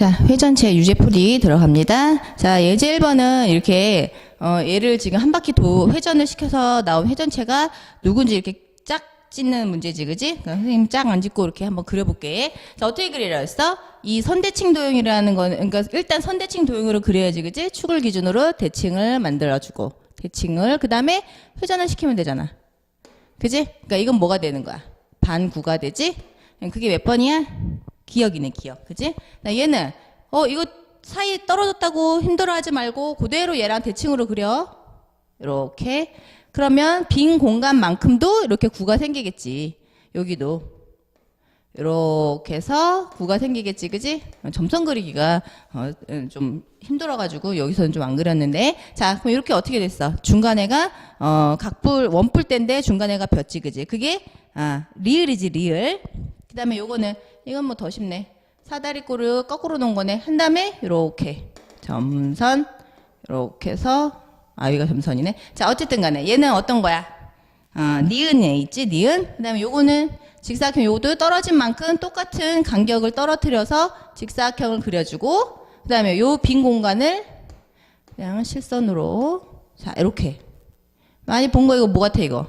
자, 회전체 유제풀이 들어갑니다. 자, 예제 1번은 이렇게 어, 얘를 지금 한 바퀴 도 회전을 시켜서 나온 회전체가 누군지 이렇게 짝 찢는 문제지, 그지? 그러니까 선생님 짝안 짚고 이렇게 한번 그려볼게. 자, 어떻게 그리라 했어? 이 선대칭 도형이라는 거는, 그러니까 일단 선대칭 도형으로 그려야지, 그지? 축을 기준으로 대칭을 만들어주고, 대칭을, 그 다음에 회전을 시키면 되잖아. 그지? 그러니까 이건 뭐가 되는 거야? 반구가 되지? 그게 몇 번이야? 기억이네, 기억. 그지? 나 얘는, 어, 이거 사이 떨어졌다고 힘들어하지 말고, 그대로 얘랑 대칭으로 그려. 이렇게. 그러면 빈 공간만큼도 이렇게 구가 생기겠지. 여기도. 이렇게 해서 구가 생기겠지, 그지? 어, 점선 그리기가 어, 좀 힘들어가지고 여기서는 좀 안 그렸는데, 자, 그럼 이렇게 어떻게 됐어? 중간에가 어, 각불 원뿔 때인데 중간에가 볕지, 그지? 그게 아 리을이지, 리을. 그 다음에 요거는 이건 뭐 더 쉽네. 사다리꼴을 거꾸로 놓은 거네. 한 다음에 이렇게 점선 이렇게 해서 아 여기가 점선이네. 자 어쨌든 간에 얘는 어떤 거야? 어, 니은에 있지 니은. 그다음에 요거는 직사각형 요도 떨어진 만큼 똑같은 간격을 떨어뜨려서 직사각형을 그려주고 그다음에 요 빈 공간을 그냥 실선으로 자 이렇게 많이 본 거 이거 뭐 같아 이거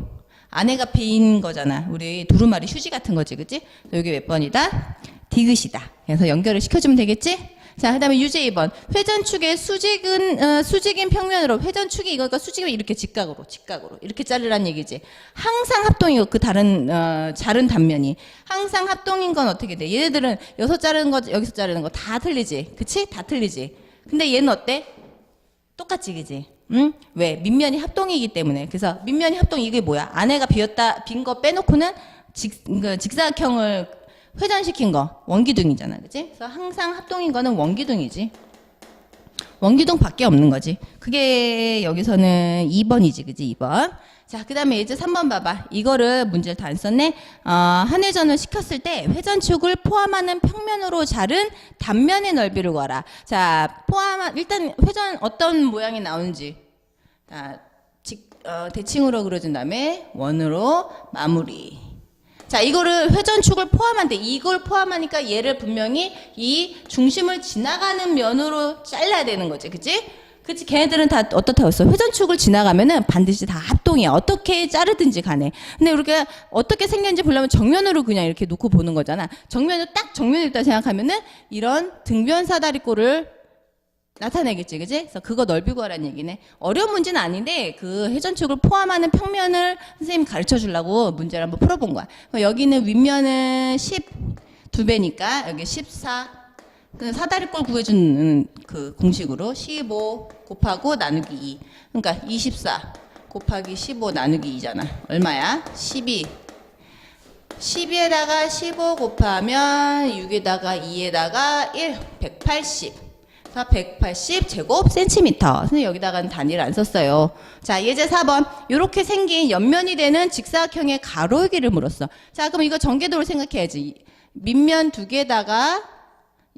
안에가 빈 거잖아. 우리 두루마리 휴지 같은 거지 그치? 여기 몇 번이다? 디귿이다. 그래서 연결을 시켜주면 되겠지? 자 그 다음에 유제 2번. 회전축의 수직은 어, 수직인 평면으로 회전축이 이거니까 수직이면 이렇게 직각으로 직각으로. 이렇게 자르란 얘기지. 항상 합동이고 그 다른 어, 자른 단면이. 항상 합동인 건 어떻게 돼? 얘네들은 여기서 자르는 거 여기서 자르는 거 다 틀리지. 그치? 다 틀리지. 근데 얘는 어때? 똑같지, 그지? 응? 왜? 밑면이 합동이기 때문에. 그래서 밑면이 합동 이게 뭐야? 안에가 비었다, 빈 거 빼놓고는 직, 그 직사각형을 회전시킨 거. 원기둥이잖아. 그지? 그래서 항상 합동인 거는 원기둥이지. 원기둥 밖에 없는 거지. 그게 여기서는 2번이지, 그지? 2번. 자, 그 다음에 이제 3번 봐봐. 이거를 문제를 다 안 썼네. 어, 한 회전을 시켰을 때 회전축을 포함하는 평면으로 자른 단면의 넓이를 구하라. 자, 포함한, 일단 회전 어떤 모양이 나오는지. 자, 직, 어, 대칭으로 그려준 다음에 원으로 마무리. 자, 이거를 회전축을 포함한데 이걸 포함하니까 얘를 분명히 이 중심을 지나가는 면으로 잘라야 되는 거지. 그치? 그치? 걔네들은 다 어떻다고 했어? 회전축을 지나가면은 반드시 다 합동이야. 어떻게 자르든지 간에. 근데 우리가 어떻게 생겼는지 보려면 정면으로 그냥 이렇게 놓고 보는 거잖아. 정면으로 딱 정면에 있다 생각하면은 이런 등변 사다리꼴을 나타내겠지, 그지? 그래서 그거 넓이 구하라는 얘기네. 어려운 문제는 아닌데 그 회전축을 포함하는 평면을 선생님 가르쳐 주려고 문제를 한번 풀어본 거야. 여기는 윗면은 10두 배니까 여기 14. 그 사다리꼴 구해주는 그 공식으로 15 곱하고 나누기 2. 그러니까 24 곱하기 15 나누기 2잖아. 얼마야? 12. 12에다가 15 곱하면 6에다가 2에다가 1, 180. 자, 180 제곱 센티미터. 선생님 여기다가는 단위를 안 썼어요. 자, 예제 4번. 이렇게 생긴 옆면이 되는 직사각형의 가로이기를 물었어. 자, 그럼 이거 전개도를 생각해야지. 밑면 두 개다가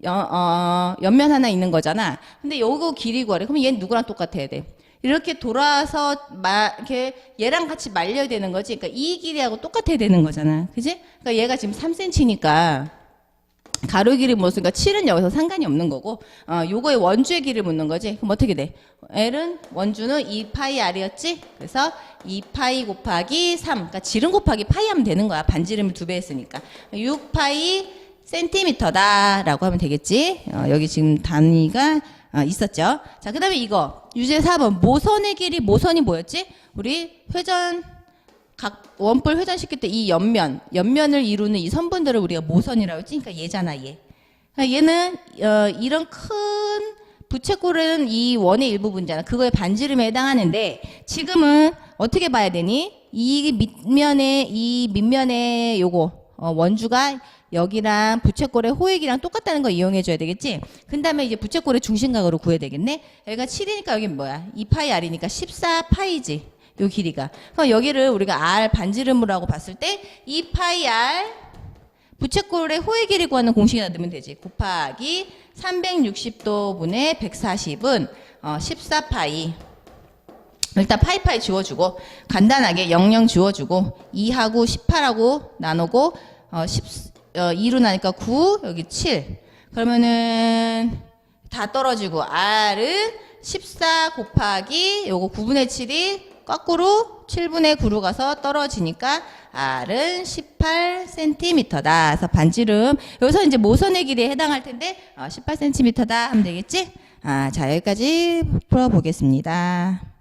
여, 어, 옆면 하나 있는 거잖아. 근데 요거 길이 구하래. 그럼 얘는 누구랑 똑같아야 돼? 이렇게 돌아서 마, 이렇게 얘랑 같이 말려야 되는 거지. 그러니까 이 길이하고 똑같아야 되는 거잖아. 그지? 그러니까 얘가 지금 3cm니까 가로 길이 무엇인가 7은 여기서 상관이 없는 거고 어, 요거의 원주의 길을 묻는 거지. 그럼 어떻게 돼? L은 원주는 2파이 R이었지? 그래서 2파이 곱하기 3. 그러니까 지름 곱하기 파이 하면 되는 거야. 반지름을 두 배 했으니까. 6파이 센티미터다 라고 하면 되겠지. 어, 여기 지금 단위가 어, 있었죠. 자, 그 다음에 이거. 유제 4번. 모선의 길이, 모선이 뭐였지? 우리 회전, 각 원뿔 회전시킬 때 이 옆면, 옆면을 이루는 이 선분들을 우리가 모선이라고 했지. 그러니까 얘잖아, 얘. 그러니까 얘는, 어, 이런 큰 부채꼴은 이 원의 일부분이잖아. 그거의 반지름에 해당하는데, 지금은 어떻게 봐야 되니? 이 밑면에, 이 밑면에 요거, 어, 원주가 여기랑 부채꼴의 호액이랑 똑같다는 거 이용해 줘야 되겠지? 그 다음에 이제 부채꼴의 중심각으로 구해야 되겠네? 여기가 7이니까 여기 뭐야? 2파이 R이니까 14파이지. 요 길이가. 그럼 여기를 우리가 R 반지름으로 봤을 때 2파이 R 부채꼴의 호의 길이 구하는 공식이나 넣으면 되지. 곱하기 360도 분의 140은 어, 14파이. 일단 파이파이 지워주고 간단하게 00 지워주고 2하고 18하고 나누고 어, 10, 어, 2로 나니까 9 여기 7 그러면은 다 떨어지고 R은 14 곱하기 요거 9분의 7이 거꾸로 7분의 9로 가서 떨어지니까 R은 18cm다. 그래서 반지름 여기서 이제 모선의 길이에 해당할 텐데 어, 18cm다 하면 되겠지? 아, 자 여기까지 풀어보겠습니다.